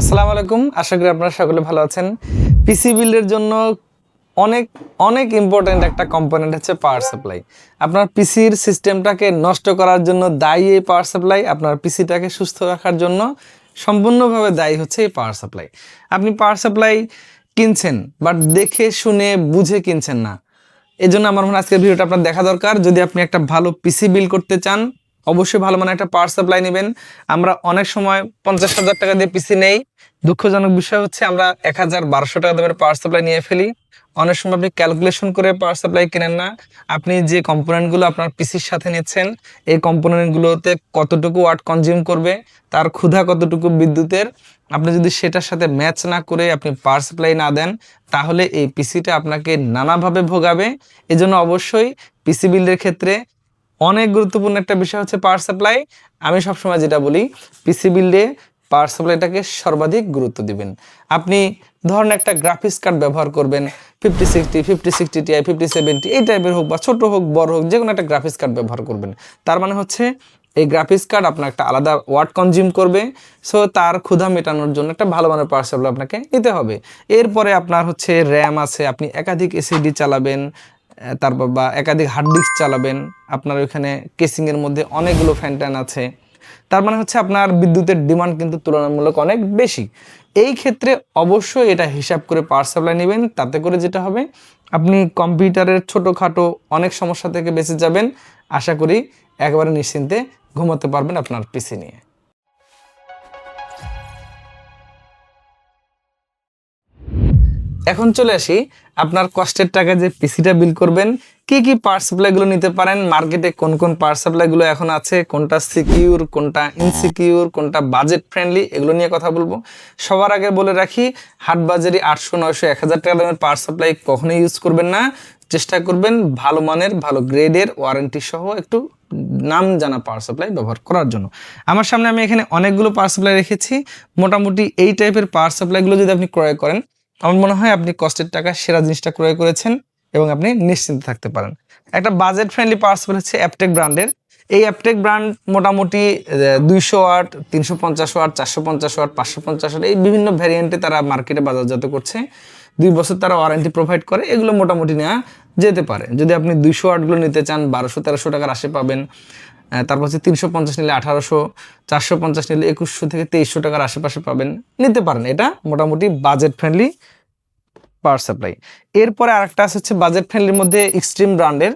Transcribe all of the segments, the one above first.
আসসালামু আলাইকুম। আশা করি আপনারা সকলে ভালো আছেন। পিসি বিল্ডের জন্য অনেক অনেক ইম্পর্ট্যান্ট একটা কম্পোনেন্ট হচ্ছে পাওয়ার সাপ্লাই আপনার পিসির সিস্টেমটাকে নষ্ট করার জন্য দায়ী এই পাওয়ার সাপ্লাই আপনার পিসিটাকে সুস্থ রাখার জন্য সম্পূর্ণভাবে দায়ী হচ্ছে এই পাওয়ার সাপ্লাই আপনি পাওয়ার সাপ্লাই কিনছেন বাট দেখে, শুনে, বুঝে কিনছেন না। এই জন্য আমার মনে হয় আজকের ভিডিওটা আপনার দেখা দরকার। যদি আপনি একটা ভালো পিসি বিল করতে চান অবশ্যই ভালো মানে একটা পাওয়ার সাপ্লাই নেবেন। আমরা অনেক সময় পঞ্চাশ হাজার টাকা দিয়ে পিসি নেই। দুঃখজনক বিষয় হচ্ছে আমরা এক হাজার বারোশো টাকা দামের পাওয়ার সাপ্লাই নিয়ে ফেলি। অনেক সময় আপনি ক্যালকুলেশন করে পাওয়ার সাপ্লাই কেনেন না। আপনি যে কম্পোনেন্টগুলো আপনার পিসির সাথে নিচ্ছেন, এই কম্পোনেন্টগুলোতে কতটুকু ওয়াট কনজিউম করবে, তার ক্ষুধা কতটুকু বিদ্যুতের, আপনি যদি সেটার সাথে ম্যাচ না করে আপনি পাওয়ার সাপ্লাই না দেন, তাহলে এই পিসিটা আপনাকে নানাভাবে ভোগাবে। এজন্য অবশ্যই পিসি বিল্ডের ক্ষেত্রে অনেক গুরুত্বপূর্ণ একটা বিষয় হচ্ছে পাওয়ার সাপ্লাই আমি সবসময় যেটা বলি পিসি বিল্ডে পাওয়ার সাপ্লাইটাকে সর্বাধিক গুরুত্ব দিবেন। আপনি ধরেন একটা গ্রাফিক্স কার্ড ব্যবহার করবেন fifty sixty fifty sixty Ti fifty seventy এই টাইপের হোক বা ছোট হোক, বড় হোক যে কোনো একটা গ্রাফিক্স কার্ড ব্যবহার করবেন। তার মানে হচ্ছে, এই গ্রাফিক্স কার্ড আপনার একটা আলাদা ওয়াট কনজিউম করবে সো তার ক্ষুধা মেটানোর জন্য একটা ভালো মানের পাওয়ার সাপ্লাই আপনাকে নিতে হবে। এরপরে আপনার হচ্ছে র্যাম আছে, আপনি একাধিক এসিডি চালাবেন তারপর বা একাধিক হার্ড ডিস্ক চালাবেন। আপনার ওইখানে কেসিংয়ের মধ্যে অনেকগুলো ফ্যান্টান আছে। তার মানে হচ্ছে আপনার বিদ্যুতের ডিমান্ড কিন্তু তুলনামূলক অনেক বেশি। এই ক্ষেত্রে অবশ্যই এটা হিসাব করে পাওয়ার সাপ্লাই নেবেন। তাতে করে যেটা হবে, আপনি কম্পিউটারের ছোটোখাটো অনেক সমস্যা থেকে বেঁচে যাবেন। আশা করি একেবারে নিশ্চিন্তে ঘুমাতে পারবেন আপনার পিসি নিয়ে। এখন চলে আসি আপনার কষ্টের টাকা যে পিসিটা বিল করবেন, কি কি পাওয়ার সাপ্লাইগুলো নিতে পারেন মার্কেটে কোন কোন পাওয়ার সাপ্লাইগুলো এখন আছে, কোনটা সিকিউর কোনটা ইনসিকিউর কোনটা বাজেট ফ্রেন্ডলি এগুলো নিয়ে কথা বলব। সবার আগে বলে রাখি, হাট বাজারে আটশো, নয়শো, এক হাজার টাকা দামের পাওয়ার সাপ্লাই কখনোই ইউজ করবেন না। চেষ্টা করবেন ভালো মানের, ভালো গ্রেডের ওয়ারেন্টি সহ একটু নাম জানা পাওয়ার সাপ্লাই ব্যবহার করার জন্য। আমার সামনে আমি এখানে অনেকগুলো পাওয়ার সাপ্লাই রেখেছি। মোটামুটি এই টাইপের পাওয়ার সাপ্লাইগুলো যদি আপনি ক্রয় করেন আমার মনে হয় আপনি কষ্টের টাকা, সেরা জিনিসটা ক্রয় করেছেন এবং আপনি নিশ্চিন্ত থাকতে পারেন। একটা বাজেট ফ্রেন্ডলি সাপ্লাই হচ্ছে অ্যাপটেক ব্র্যান্ডের এই অ্যাপটেক ব্র্যান্ড মোটামুটি দুইশো ওয়াট তিনশো পঞ্চাশ ওয়াট চারশো পঞ্চাশ ওয়াট পাঁচশো পঞ্চাশ ওয়াট এই বিভিন্ন ভ্যারিয়েন্টে তারা মার্কেটে বাজারজাত করছে। দুই বছর তারা ওয়ারেন্টি প্রোভাইড করে, এগুলো মোটামুটি নেওয়া যেতে পারে। যদি আপনি দুইশো ওয়াটগুলো নিতে চান, বারোশো তেরোশো টাকার আশে পাবেন। তারপর হচ্ছে তিনশো পঞ্চাশ নিলে আঠারোশো, চারশো পঞ্চাশ নিলে একুশশো থেকে তেইশশো টাকার আশেপাশে পাবেন। নিতে পারেন, এটা মোটামুটি বাজেট ফ্রেন্ডলি পাওয়ার সাপ্লাই এরপরে আরেকটা আছে হচ্ছে বাজেট ফ্রেন্ডলির মধ্যে এক্সট্রিম ব্র্যান্ডের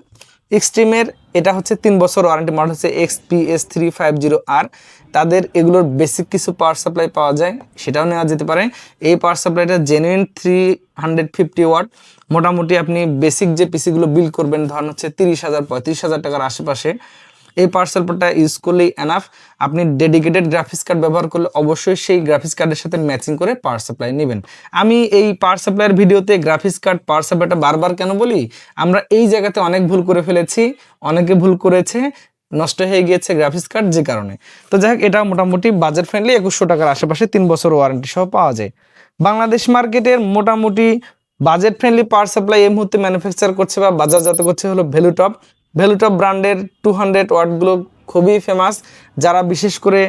এক্সট্রিমের এটা হচ্ছে তিন বছর ওয়ারেন্টি মডেল হচ্ছে X P S three five zero আর তাদের এগুলোর বেসিক কিছু পাওয়ার সাপ্লাই পাওয়া যায়, সেটাও নেওয়া যেতে পারে। এই power সাপ্লাইটা genuine three hundred fifty watt মোটামুটি আপনি বেসিক যে পিসিগুলো বিল করবেন, ধরেন হচ্ছে তিরিশ হাজার, পঁয়ত্রিশ হাজার টাকার আশেপাশে এই পাওয়ার সাপ্লাইটা ইউজ করলেই এনাফ আপনি ডেডিকেটেড গ্রাফিক্স কার্ড ব্যবহার করলে অবশ্যই সেই গ্রাফিক্স কার্ডের সাথে ম্যাচিং করে পাওয়ার সাপ্লাই নেবেন। আমি এই পাওয়ার সাপ্লাইয়ের ভিডিওতে গ্রাফিক্স কার্ড পাওয়ার সাপ্লাইটা বারবার কেন বলি? আমরা এই জায়গাতে অনেক ভুল করে ফেলেছি, অনেকে ভুল করেছে, নষ্ট হয়ে গিয়েছে গ্রাফিক্স কার্ড যে কারণে। তো যাই হোক, এটা মোটামুটি বাজেট ফ্রেন্ডলি একুশশো টাকার আশেপাশে তিন বছর ওয়ারেন্টি সহ পাওয়া যায়। বাংলাদেশ মার্কেটের মোটামুটি বাজেট ফ্রেন্ডলি পাওয়ার সাপ্লাই এই মুহূর্তে ম্যানুফ্যাকচার করছে বা বাজারজাত করছে হলো ভ্যালুটপ ভ্যালুটপ ব্র্যান্ডের টু হান্ড্রেড ওয়াটগুলো খুবই ফেমাস যারা বিশেষ করে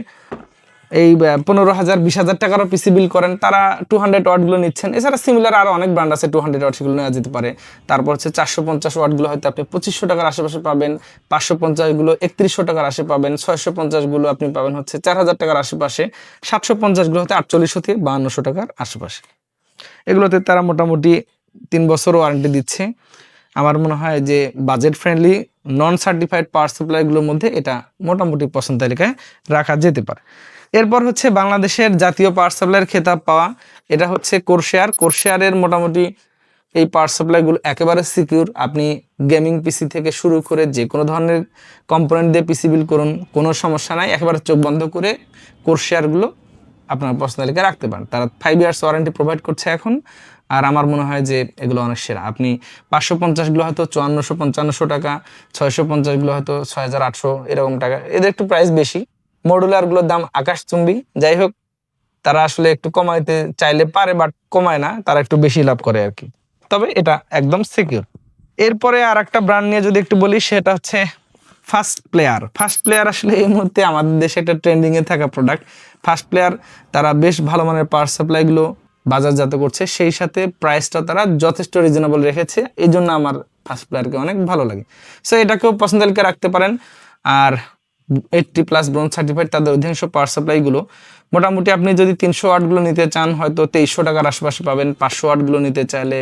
এই পনেরো হাজার, বিশ হাজার টাকারও পিসি বিল করেন, তারা টু হান্ড্রেড ওয়াটগুলো নিচ্ছেন। এছাড়া সিমিলার আরও অনেক ব্র্যান্ড আছে টু হান্ড্রেড ওয়াট সেগুলো নেওয়া যেতে পারে। তারপর হচ্ছে চারশো পঞ্চাশ ওয়াটগুলো হয়তো আপনি পঁচিশশো টাকার আশেপাশে পাবেন, পাঁচশো পঞ্চাশগুলো একত্রিশশো টাকার আশে পাবেন, ছয়শো পঞ্চাশগুলো আপনি পাবেন হচ্ছে চার হাজার টাকার আশেপাশে, সাতশো পঞ্চাশগুলো হতে আটচল্লিশশো থেকে বাহান্নশো টাকার আশেপাশে। এগুলোতে তারা মোটামুটি তিন বছর ওয়ারেন্টি দিচ্ছে। আমার মনে হয় যে budget friendly non certified power সাপ্লাইগুলোর মধ্যে এটা মোটামুটি পছন্দ তালিকায় রাখা যেতে পারে। এরপর হচ্ছে বাংলাদেশের জাতীয় পাওয়ার সাপ্লাইয়ের খেতাব পাওয়া। এটা হচ্ছে কোরশেয়ার কোরশেয়ারের মোটামুটি এই পাওয়ার সাপ্লাইগুলো একেবারে সিকিউর আপনি গেমিং পিসি থেকে শুরু করে যে কোনো ধরনের কম্পোনেন্ট দিয়ে পিসি বিল করুন, কোনো সমস্যা নাই। একেবারে চোখ বন্ধ করে কোরশেয়ারগুলো আপনার পছন্দ তালিকায় রাখতে পারেন। তারা ফাইভ ইয়ার্স ওয়ারেন্টি প্রোভাইড করছে এখন। আর আমার মনে হয় যে এগুলো অনেক সেরা। আপনি পাঁচশো পঞ্চাশগুলো হয়তো চুয়ান্নশো, পঞ্চান্নশো টাকা, ছয়শো পঞ্চাশগুলো হয়তো ছয় হাজার আটশো, এরকম টাকা। এদের একটু প্রাইস বেশি। মডুলারগুলোর দাম আকাশচুম্বী। যাই হোক, তারা আসলে একটু কমাইতে চাইলে পারে বাট কমায় না, তারা একটু বেশি লাভ করে আর কি। তবে এটা একদম সিকিউর এরপরে আর একটা ব্র্যান্ড নিয়ে যদি একটু বলি, সেটা হচ্ছে ফার্স্ট প্লেয়ার ফার্স্ট প্লেয়ার আসলে এই মুহূর্তে আমাদের দেশে একটা ট্রেন্ডিংয়ে থাকা প্রোডাক্ট ফার্স্ট প্লেয়ার তারা বেশ ভালো মানের পাওয়ার সাপ্লাইগুলো বাজারজাত করছে, সেই সাথে প্রাইসটা তারা যথেষ্ট রিজনেবল রেখেছে। এই জন্য আমার ফার্স্ট প্লেয়ারকে অনেক ভালো লাগে। সো এটাকেও পছন্দ তালিকা রাখতে পারেন। আর এইটটি প্লাস ব্রোঞ্জ সার্টিফাইড তাদের অধিকাংশ পাওয়ার সাপ্লাইগুলো মোটামুটি আপনি যদি তিনশো ওয়াটগুলো নিতে চান, হয়তো তেইশশো টাকার আশেপাশে পাবেন। পাঁচশো ওয়াটগুলো নিতে চাইলে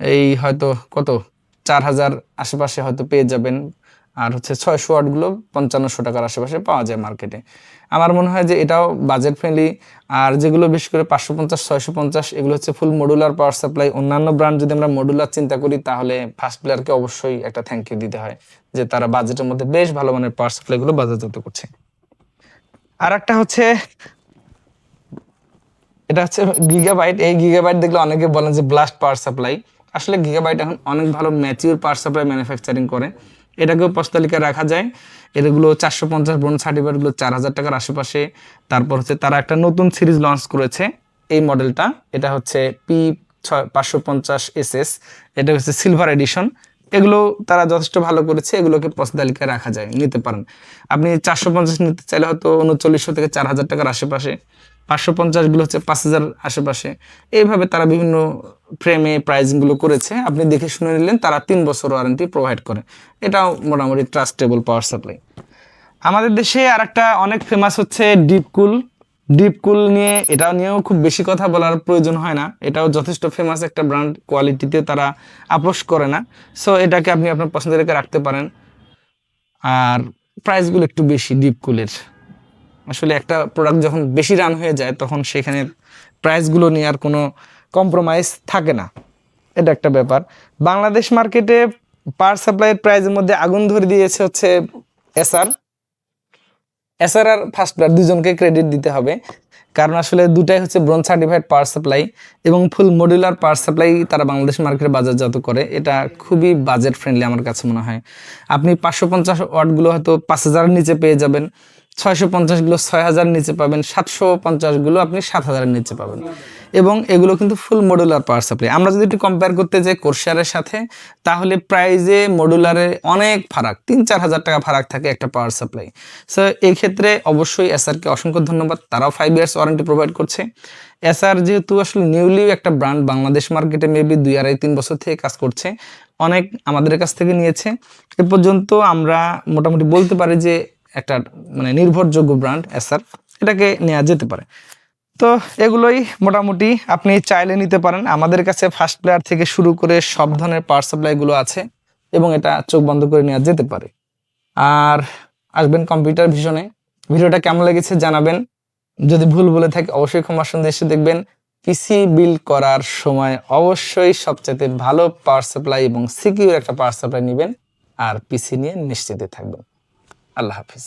এই হয়তো কত? চার হাজার আশেপাশে হয়তো পেয়ে যাবেন। আর হচ্ছে ছয়শো ওয়াটগুলো পঞ্চান্নশো টাকার আশেপাশে পাওয়া যায় মার্কেটে আমার মনে হয় যে এটাও বাজেট ফ্রেন্ডলি আর যেগুলো বেশি করে পাঁচশো পঞ্চাশ, ছয়শো পঞ্চাশ, এগুলো হচ্ছে ফুল মডুলার পাওয়ার সাপ্লাই অন্যান্য ব্র্যান্ড যদি আমরা মডুলার চিন্তা করি, তাহলে ফার্স্ট প্লেয়ারকে অবশ্যই একটা থ্যাংক ইউ দিতে হয়, যে তারা বাজেটের মধ্যে বেশ ভালো মানের পাওয়ার সাপ্লাইগুলো বাজারজাত করছে। আর একটা হচ্ছে, এটা হচ্ছে গিগাবাইট এই গিগাবাইট দেখলে অনেকে বলেন যে ব্লাস্ট পাওয়ার সাপ্লাই আসলে গিগাবাইট এখন অনেক ভালো ম্যাচিউর পাওয়ার সাপ্লাই ম্যানুফ্যাকচারিং করে। এটাকেও পস্তালিকায় রাখা যায়। এগুলো চারশো পঞ্চাশ বোন সার্টিফিকেটগুলো চার হাজার টাকার আশেপাশে। তারপর হচ্ছে তারা একটা নতুন সিরিজ লঞ্চ করেছে। এই মডেলটা এটা হচ্ছে পি ছয়, পাঁচশো পঞ্চাশ এস এস এটা হচ্ছে সিলভার এডিশন এগুলো তারা যথেষ্ট ভালো করেছে, এগুলোকে পথ তালিকায় রাখা যায়, নিতে পারেন। আপনি চারশো পঞ্চাশ নিতে চাইলে হয়তো উনচল্লিশশো থেকে চার হাজার টাকার আশেপাশে, পাঁচশো পঞ্চাশগুলো হচ্ছে পাঁচ হাজার আশেপাশে। এইভাবে তারা বিভিন্ন ফ্রেমে প্রাইসগুলো করেছে। আপনি দেখে শুনে নিলেন, তারা তিন বছর ওয়ারেন্টি প্রোভাইড করে। এটাও মোটামুটি ট্রাস্টেবল পাওয়ার সাপ্লাই আমাদের দেশে আর একটা অনেক ফেমাস হচ্ছে ডিপকুল ডিপকুল নিয়ে এটাও নিয়েও খুব বেশি কথা বলার প্রয়োজন হয় না। এটাও যথেষ্ট ফেমাস একটা ব্র্যান্ড কোয়ালিটিতে তারা আপোষ করে না। সো এটাকে আপনি আপনার পছন্দের রেখে রাখতে পারেন। আর প্রাইসগুলো একটু বেশি ডিপকুলের আসলে একটা প্রোডাক্ট যখন বেশি রান হয়ে যায়, তখন সেখানে প্রাইসগুলো নিয়ে আর কোনো কম্প্রোমাইজ থাকে না। এটা একটা ব্যাপার। বাংলাদেশ মার্কেটে পাওয়ার সাপ্লাইয়ের প্রাইসের মধ্যে আগুন ধরে দিয়েছে হচ্ছে এসআর এসআর আর ফার্স্ট প্লেয়ার দুজনকে ক্রেডিট দিতে হবে। কারণ আসলে দুটাই হচ্ছে ব্রোঞ্জ সার্টিফাইড পাওয়ার সাপ্লাই এবং ফুল মডিউলার পাওয়ার সাপ্লাই তারা বাংলাদেশ মার্কেটে বাজারজাত করে। এটা খুবই বাজেট ফ্রেন্ডলি আমার কাছে মনে হয়। আপনি পাঁচশো পঞ্চাশ ওয়াটগুলো হয়তো পাঁচ হাজারের নিচে পেয়ে যাবেন, ছয়শো পঞ্চাশগুলো ছয় হাজার নিচে পাবেন, সাতশো পঞ্চাশগুলো আপনি সাত হাজারের নিচে পাবেন। এবং এগুলো কিন্তু ফুল মডুলার পাওয়ার সাপ্লাই আমরা যদি একটু কম্পেয়ার করতে যাই কোর্সারের সাথে, তাহলে প্রাইজে মডুলারে অনেক ফারাক তিন চার হাজার টাকা ফারাক থাকে একটা পাওয়ার সাপ্লাই সো এই ক্ষেত্রে অবশ্যই এসআরকে অসংখ্য ধন্যবাদ। তারাও ফাইভ ইয়ার্স ওয়ারেন্টি প্রোভাইড করছে। এসআর যেহেতু আসলে নিউলি একটা ব্র্যান্ড বাংলাদেশ মার্কেটে মেবি দুই, আড়াই, তিন বছর থেকে কাজ করছে, অনেক আমাদের কাছ থেকে নিয়েছে। এ পর্যন্ত আমরা মোটামুটি বলতে পারি যে একটা মানে নির্ভরযোগ্য ব্র্যান্ড এসআর এটাকে নেওয়া যেতে পারে। তো এগুলোই মোটামুটি আপনি চাইলে নিতে পারেন। আমাদের কাছে ফার্স্ট প্লেয়ার থেকে শুরু করে সব ধরনের পাওয়ার সাপ্লাইগুলো আছে এবং এটা চোখ বন্ধ করে নেওয়া যেতে পারে। আর আসবেন কম্পিউটার ভিশনে ভিডিওটা কেমন লেগেছে জানাবেন। যদি ভুল বলে থাকে অবশ্যই ক্ষমা সন্দেশে দেখবেন। পিসি বিল করার সময় অবশ্যই সবচেয়ে ভালো পাওয়ার সাপ্লাই এবং সিকিউর একটা পাওয়ার সাপ্লাই নেবেন। আর পিসি নিয়ে নিশ্চিন্তে থাকবেন। আল্লাহ হাফিজ।